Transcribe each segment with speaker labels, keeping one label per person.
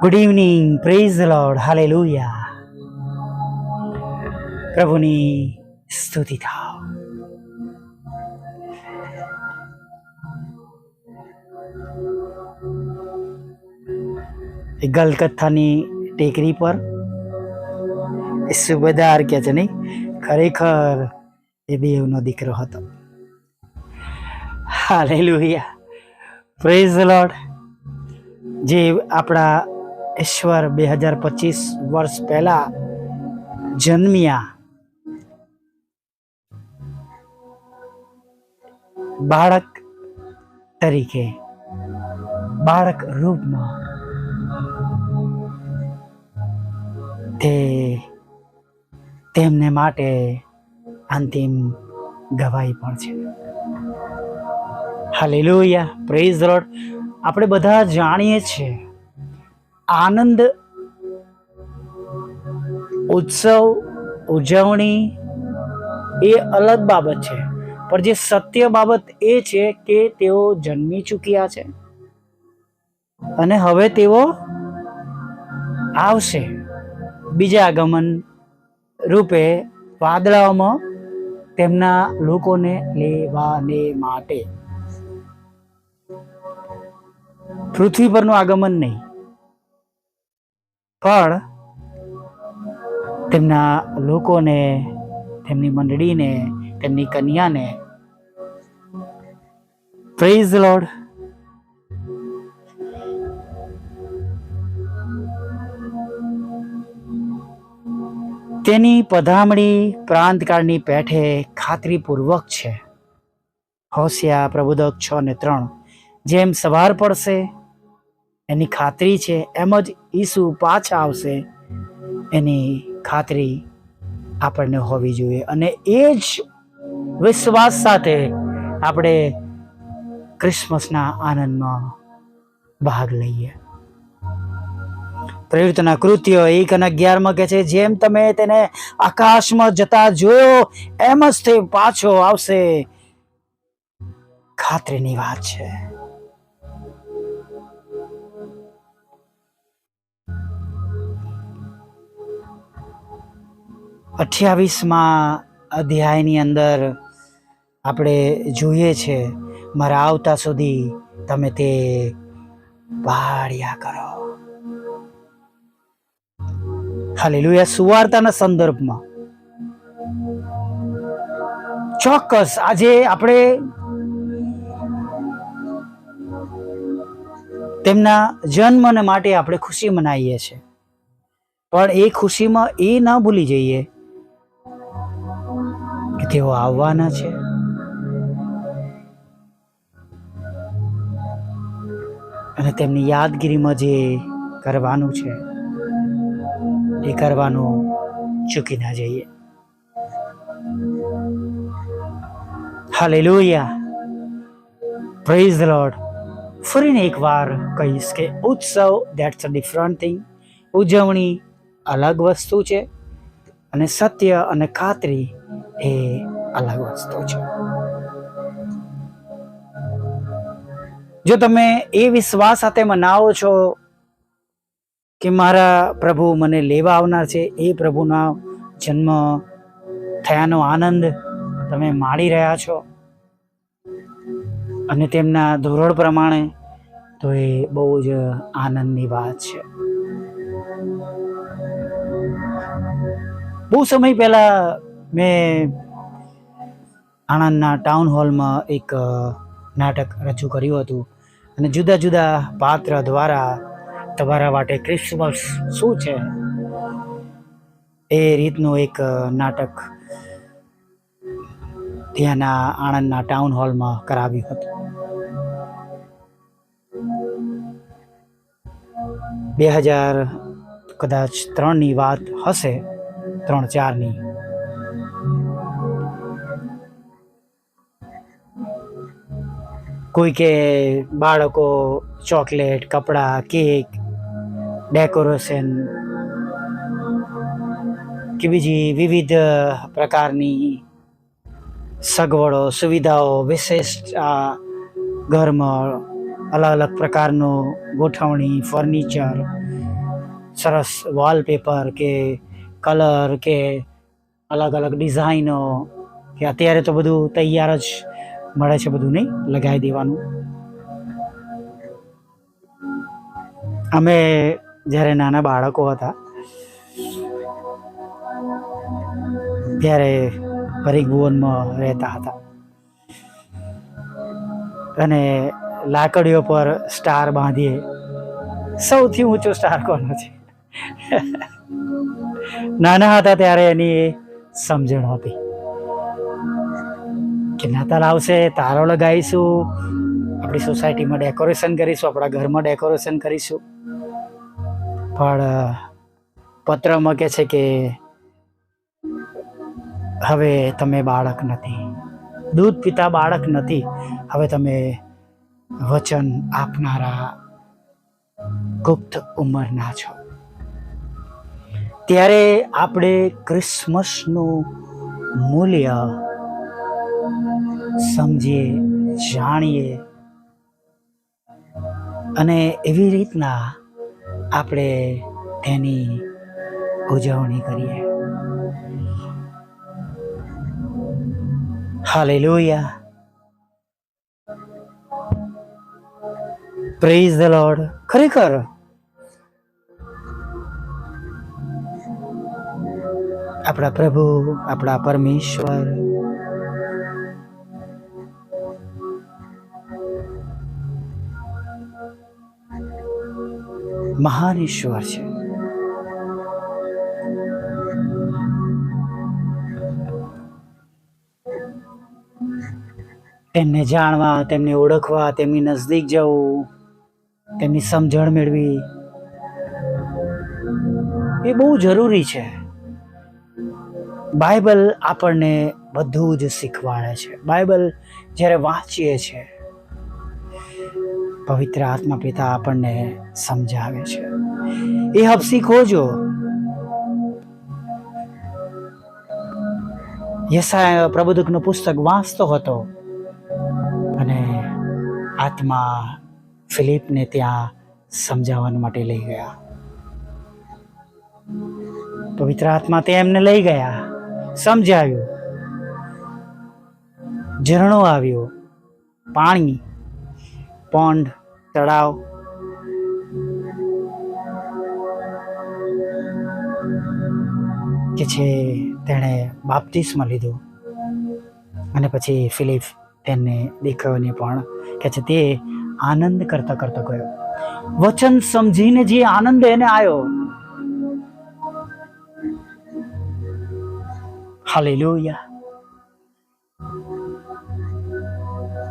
Speaker 1: Good evening praise lord hallelujah પ્રભુની સ્તુતિ થાવ. ગલકથાની ટેકરી પર સુબેદાર કે છે નહીં? ખરેખર એ દેવનો દીકરો હતો. હાલેલુયા. પ્રેઝ લોર્ડ જે આપણા ઈશ્વર બે હજાર પચીસ વર્ષ પહેલા જન્મ્યા. બાળક તરીકે, બાળક રૂપમાં. તે તેમને માટે અંતિમ ગવાઈ પણ છે. હાલેલુયા, પ્રેઝ રોડ આપણે બધા જાણીએ છીએ આનંદ, ઉત્સવ, ઉજવણી એ અલગ બાબત છે. પણ જે સત્ય બાબત એ છે કે તેઓ જન્મી ચૂક્યા છે અને હવે તેઓ આવશે બીજા આગમન રૂપે વાદળાઓમાં તેમના લોકોને લેવાને માટે. પૃથ્વી પરનું આગમન નહીં. પણ તેમના લોકોને, તેમની મંડળીને, તેમની કન્યાને પ્રેઝ લોર્ડ તેની પધામણી પ્રાંતકાળની પેઠે ખાતરીપૂર્વક છે. હોશિયા પ્રબોધક છ ને ત્રણ, જેમ સવાર પડશે એની ખાતરી છે, એમ જ ઈસુ પાછા આવશે. એની ખાતરી આપણને હોવી જોઈએ અને એ જ વિશ્વાસ સાથે આપણે ક્રિસમસના આનંદમાં ભાગ લઈએ. પ્રવૃત્તિના કૃત્યો એક અને અગિયારમાં કહે છે, જેમ તમે તેને આકાશમાં જતા જોયો, એમ જ તે પાછો આવશે. ખાતરીની વાત છે. અઠ્યાવીસમાં અધ્યાયની અંદર આપણે જોઈએ છે, મારા આવતા સુધી તમે તે પાડ્યા કરો. હાલેલુયા સુવાર્તાના સંદર્ભમાં. ચોક્કસ, આજે આપણે તેમના જન્મને માટે આપણે ખુશી મનાવીએ છીએ. પણ એ ખુશીમાં એ ના ભૂલી જઈએ કે તેઓ આવવાના છે? અને તેમની યાદગીરીમાં જે કરવાનું છે, એ કરવાનું ચૂકી ના જઈએ. હાલેલુયા પ્રેઝ ધ લોર્ડ ફરીને એકવાર કહીશ કે ઉત્સવ દેટ્સ અ ડિફરન્ટ થિંગ ઉજવણી અલગ વસ્તુ છે અને સત્ય અને ખાતરી એ અલગ વસ્તુ છે. જો તમે એ વિશ્વાસ સાથે મનાવો છો કે મારા પ્રભુ મને લેવા આવનાર છે, એ પ્રભુના જન્મ થયાનો આનંદ તમે માણી રહ્યા છો અને તેમના ધોરણ પ્રમાણે, તો એ બહુ જ આનંદની વાત છે. બહુ સમય પહેલા મેં આણંદના ટાઉન હોલમાં એક નાટક રજૂ કર્યું હતું. અને જુદા જુદા પાત્ર દ્વારા તમારા માટે ક્રિસમસ શું છે? એ રીતનું એક નાટક ત્યાંના આણંદના ટાઉન હોલમાં કરાવ્યું હતું. બે હજાર કદાચ ત્રણની વાત હશે, ત્રણ ચારની. કોઈ કે બાળકો ચોકલેટ, કપડાં, કેક, ડેકોરેશન કે બીજી વિવિધ પ્રકારની સગવડો, સુવિધાઓ, વિશેષ આ ઘરમાં અલગ અલગ પ્રકારનું ગોઠવણી, ફર્નિચર, સરસ વોલપેપર કે કલર કે અલગ અલગ ડિઝાઇનો કે અત્યારે તો બધું તૈયાર જ મળે છે બધું નહીં, લગાવી દેવાનું. અમે જ્યારે નાના બાળકો હતા, ત્યારે પરીખ ભુવનમાં રહેતા હતા. અને લાકડીઓ પર સ્ટાર બાંધીએ, સૌથી ઊંચો સ્ટાર કોનો છે? નાના હતા ત્યારે એની સમજણ હતી. કે નાતાલ આવશે તારો લગાવીશું. આપણી સોસાયટીમાં ડેકોરેશન કરીશું, આપણા ઘરમાં ડેકોરેશન કરીશું. પણ પત્રમાં કહે છે કે હવે તમે બાળક નથી. દૂધ પીતા બાળક નથી. હવે તમે વચન આપનારા ગુપ્ત ઉંમરના છો. ત્યારે આપણે ક્રિસમસનું મૂલ્ય સમજીએ, જાણીએ અને એવી રીતના આપણે તેની ઉજવણી કરીએ. હાલેલુયા પ્રેઝ ધ લોર્ડ ખરેખર આપણા પ્રભુ, આપણા પરમેશ્વર મહાન ઈશ્વર છે. તેમને જાણવા, તેમને ઓળખવા, તેમની નજદીક જવું, તેમની સમજણ મેળવી એ બહુ જરૂરી છે. બાઇબલ આપણને બધું જ શીખવાડે છે. બાઇબલ જ્યારે વાંચીએ છીએ પવિત્ર આત્મા પિતા આપણને સમજાવે છે. એ હબસી ખોજો. યસાય પ્રબોધકનું પુસ્તક વાંચતો હતો અને આત્મા ફિલિપને ત્યાં સમજાવવા માટે લઈ ગયા. પવિત્ર આત્મા તે એમને લઈ ગયા. સમજાવ્યું. ઝરણો આવ્યો. પાણી. પોન્ડ તળાવ કે છે તેણે બાપ્તિસ્મ લીધું. અને પછી ફિલિપ તેને દેખાવને પણ કે છે તે આનંદ કરતા કરતા ગયો. વચન સમજીને જે આનંદ એને આવ્યો હાલેલુયા.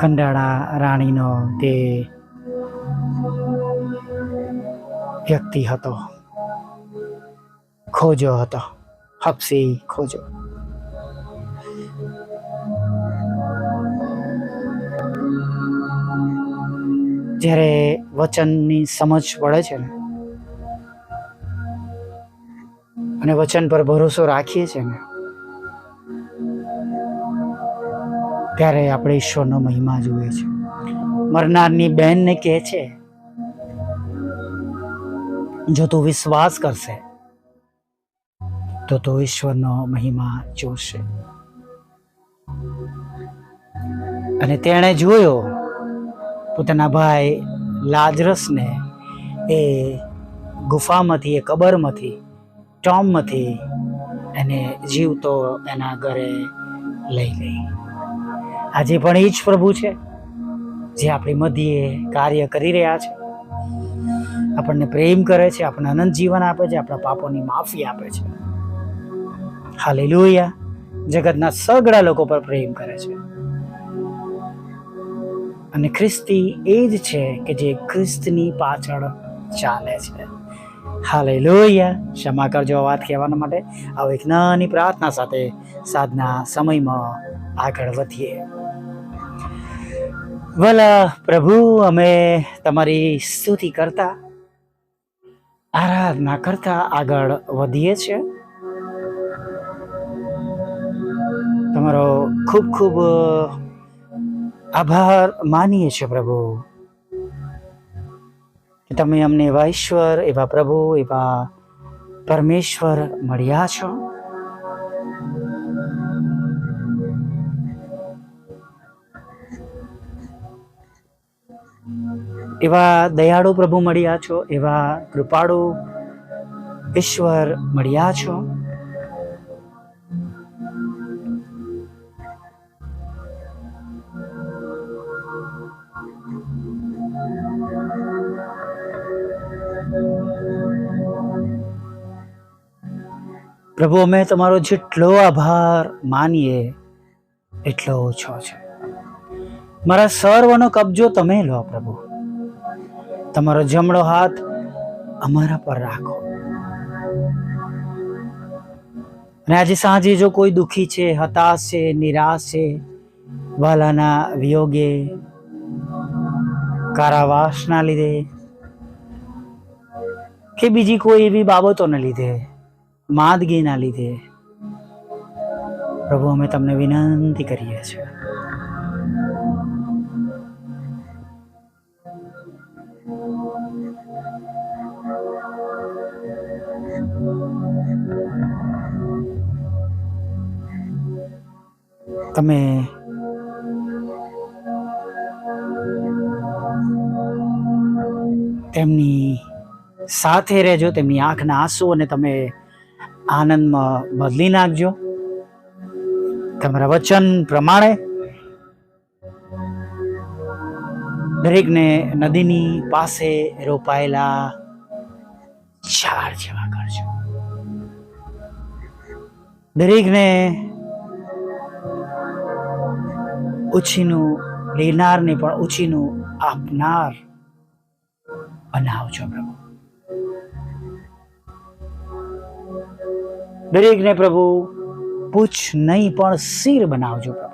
Speaker 1: કંડાળા રાણીનો તે વ્યક્તિ હતો. ખોજો હતો. હપસી ખોજો. જ્યારે વચનની સમજ પડે છે ને, અને વચન પર ભરોસો રાખીએ છીએ ને, ત્યારે આપણે ઈશ્વરનો મહિમા જોઈએ છે. મરનારની બહેનને કહે છે જો તું વિશ્વાસ કરશે, તો તું ઈશ્વરનો મહિમા જોશે. અને તેણે જોયો, પોતાના ભાઈ લાજરસને એ ગુફામાંથી, એ કબરમાંથી, ટોમમાંથી એને જીવતો એના ઘરે લઈ ગઈ. આજે પણ એ જ પ્રભુ છે, જે આપણી મધ્યે કાર્ય કરી રહ્યા છે. આપણને પ્રેમ કરે છે, આપણને અનંત જીવન આપે છે, આપણા પાપોની માફી આપે છે. હાલેલુયા. જગતના સગડા લોકો પર પ્રેમ કરે છે. અને ખ્રિસ્તી એ જ છે કે જે ખ્રિસ્તની પાછળ ચાલે છે. હાલેલુયા. ક્ષમા કરજો વાત કહેવાના માટે. આવો એક નાની પ્રાર્થના સાથે સાધના સમયમાં આગળ વધીએ. ભલા પ્રભુ, અમે તમારી સ્તુતિ કરતા આરાધના કરતા આગળ વધીએ છીએ. તમારો ખૂબ ખૂબ આભાર માનીએ છીએ પ્રભુ. કે તમે અમને એવા ઈશ્વર, એવા પ્રભુ, એવા પરમેશ્વર મળ્યા છો. એવા દયાળુ પ્રભુ મળ્યા છો, એવા કૃપાળુ ઈશ્વર મળ્યા છો. પ્રભુ, અમે તમારો જેટલો આભાર માનીએ, એટલો ઓછો છે. મારા સર્વનો કબજો તમે લો પ્રભુ. તમારો જમણો હાથ અમારા પર રાખો. અને આજે સાંજે જો કોઈ દુઃખી છે, હતાશ છે, નિરાશ છે, વાલાના વિયોગે, કારાવાસના લીધે કે બીજી કોઈ એવી બાબતોને લીધે, માંદગીના લીધે, પ્રભુ અમે તમને વિનંતી કરીએ છીએ. તમે તેમની સાથે રહેજો, તેમની આંખના આંસુ અને તમે આનંદમાં બદલી નાખજો. તમારા વચન પ્રમાણે દરેકને નદીની પાસે રોપાયેલા ઝાડ જેવા કરજો. દરેકને ઉછીનું લેનારને પણ ઉછીનું આપનાર. બનાવજો પ્રભુ. દરેકને પ્રભુ, પૂછ નહીં પણ શિર બનાવજો પ્રભુ.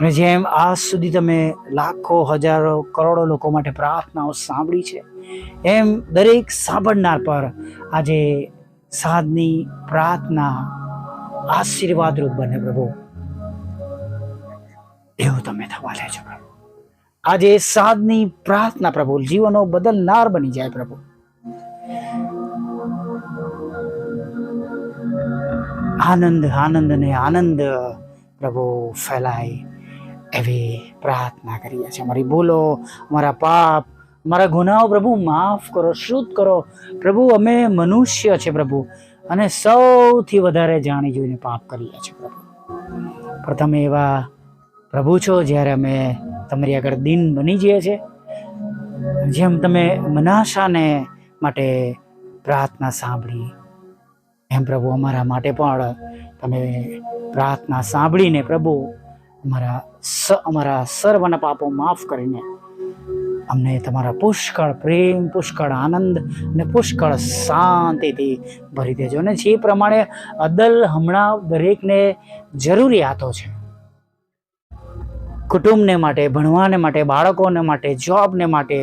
Speaker 1: અને જેમ આજ સુધી તમે લાખો, હજારો, કરોડો લોકો માટે પ્રાર્થનાઓ સાંભળી છે, એમ દરેક સાંભળનાર પર આજે સાધની પ્રાર્થના આશીર્વાદરૂપ બને પ્રભુ. એવું તમે થવા લેજો પ્રભુ. આજે સાધની પ્રાર્થના પ્રભુ, જીવનો બદલનાર બની જાય પ્રભુ. આનંદ આનંદ ને આનંદ પ્રભુ ફેલાય એવી પ્રાર્થના કરીએ છીએ. અમારી ભૂલો, અમારા પાપ, અમારા ગુનાઓ પ્રભુ માફ કરો, શુદ્ધ કરો. પ્રભુ, અમે મનુષ્ય છે પ્રભુ. અને સૌથી વધારે જાણી જોઈને પાપ કરીએ છીએ પ્રભુ. પણ એવા પ્રભુ છો જ્યારે અમે તમારી આગળ દિન બની જઈએ છીએ, જેમ તમે મનાશાને માટે પ્રાર્થના સાંભળી. એમ પ્રભુ અમારા માટે પણ તમે પ્રાર્થના સાંભળીને પ્રભુ અમારા અમારા સર્વના પાપો માફ કરીને અમને તમારા પુષ્કળ પ્રેમ, પુષ્કળ આનંદ અને પુષ્કળ શાંતિથી ભરી દેજો. અને જે પ્રમાણે અદલ હમણાં દરેકને જરૂરિયાતો છે, કુટુંબને માટે, ભણવાને માટે, બાળકોને માટે, જોબને માટે,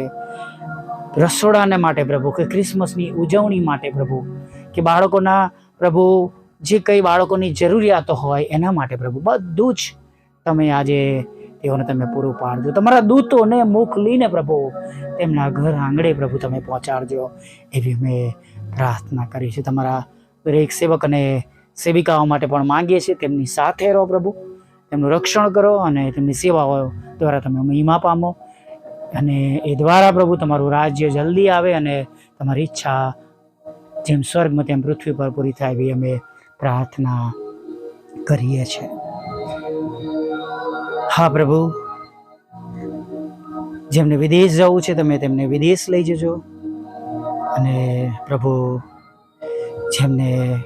Speaker 1: રસોડાને માટે પ્રભુ, કે ક્રિસમસની ઉજવણી માટે પ્રભુ, કે બાળકોના પ્રભુ, જે કંઈ બાળકોની જરૂરિયાતો હોય એના માટે પ્રભુ, બધું જ તમે આજે તેઓને તમે પૂરું પાડજો. તમારા દૂતોને મુખ લઈને પ્રભુ, તેમના ઘર આંગણે પ્રભુ તમે પહોંચાડજો. એવી અમે પ્રાર્થના કરી છે તમારા દરેક સેવક અને સેવિકાઓ માટે પણ માંગીએ છીએ. તેમની સાથે રહો પ્રભુ. તેમનું રક્ષણ કરો અને તેમની સેવાઓ દ્વારા તમે મહિમા પામો. અને એ દ્વારા પ્રભુ તમારું રાજ્ય જલ્દી આવે અને તમારી ઈચ્છા જેમ સ્વર્ગમાં તેમ પૃથ્વી પર પૂરી થાય એવી અમે પ્રાર્થના કરીએ છીએ. હા, પ્રભુ. જેમને વિદેશ જવું છે, તમે તેમને વિદેશ લઈ જજો. અને પ્રભુ, જેમને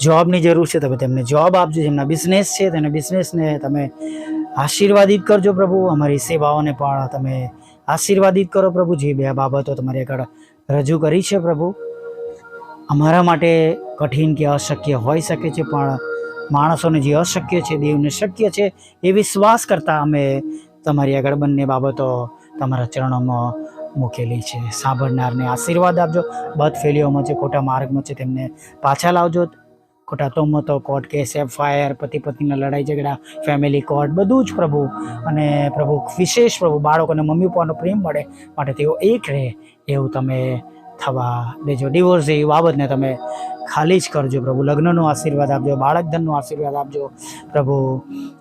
Speaker 1: જોબની જરૂર છે, તમે તેમને જોબ આપજો. જેમના બિઝનેસ છે, તેના બિઝનેસને તમે આશીર્વાદિત કરજો, પ્રભુ. અમારી સેવાઓને પણ તમે આશીર્વાદિત કરો, પ્રભુ. જે બે બાબતો તમારી આગળ રજૂ કરી છે, પ્રભુ. અમારા માટે કઠિન કે અશક્ય હોઈ શકે છે, પણ માણસોને જે અશક્ય છે, દેવને શક્ય છે, એ વિશ્વાસ કરતા અમે તમારી આગળ બંને બાબતો તમારા ચરણોમાં મૂકેલી છે. સાંભળનારને આશીર્વાદ આપજો. બદ ફેલીઓમાં છે ખોટા માર્ગમાં છે, તેમને પાછા લાવજો. ખોટા તોમતો કોર્ટ કેસ એફઆઈઆર પતિ પત્નીના લડાઈ ઝઘડા ફેમિલી કોર્ટ બધું જ પ્રભુ. અને પ્રભુ, વિશેષ પ્રભુ બાળકોને મમ્મી પપ્પાનો પ્રેમ મળે માટે તેઓ એક રહે એવું તમે થવા દેજો. ડિવોર્સ જેવી બાબતને તમે ખાલી જ કરજો પ્રભુ. લગ્નનો આશીર્વાદ આપજો, બાળકધનનો આશીર્વાદ આપજો પ્રભુ.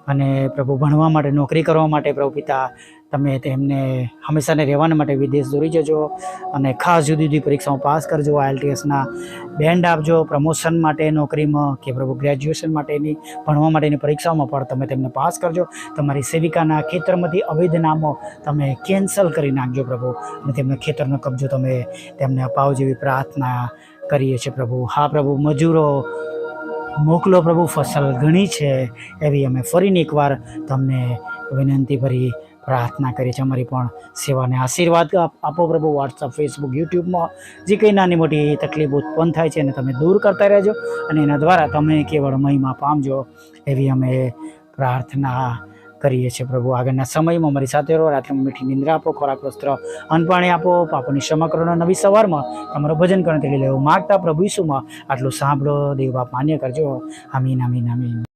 Speaker 1: અને પ્રભુ ભણવા માટે, નોકરી કરવા માટે પ્રભુ પિતા, તમે તેમને હંમેશાને રહેવાના માટે વિદેશ દોરી જજો અને ખાસ જુદી જુદી પરીક્ષાઓ પાસ કરજો. આઈએલટીએસના બેન્ડ આપજો પ્રમોશન માટે નોકરીમાં કે પ્રભુ ગ્રેજ્યુએશન માટેની, ભણવા માટેની પરીક્ષાઓમાં પણ તમે તેમને પાસ કરજો. તમારી સેવિકાના ખેતરમાંથી અવૈધ નામો તમે કેન્સલ કરી નાખજો પ્રભુ. અને તેમના ખેતરનો કબજો તમે તેમને અપાવો જેવી પ્રાર્થના કરીએ છીએ પ્રભુ. હા પ્રભુ, મજૂરો મોકલો પ્રભુ, ફસલ ઘણી છે એવી અમે ફરીને એકવાર તમને વિનંતી ભરી પ્રાર્થના કરીએ છીએ. અમારી પણ સેવાને આશીર્વાદ આપ- પ્રભુ. વોટ્સઅપ ફેસબુક યુટ્યુબમાં જે કંઈ નાની મોટી તકલીફ ઉત્પન્ન થાય છે એને તમે દૂર કરતા રહેજો અને એના દ્વારા તમે કેવળ મહિમા પામજો એવી અમે પ્રાર્થના કરીએ છીએ પ્રભુ. આગળના સમયમાં મારી સાથે રહો. રાત્રિમાં મીઠી નિંદ્રા આપો, ખોરાક વસ્ત્ર અનપાણી આપો, પાપોની ક્ષમા કરો નવી સવારમાં તમારો ભજન કરણ તેડી લેવું. માગતા પ્રભુ ઈસુમાં આટલું સાંભળો. દેવ બાપ માન્ય કરજો. આમીન આમીન આમીન.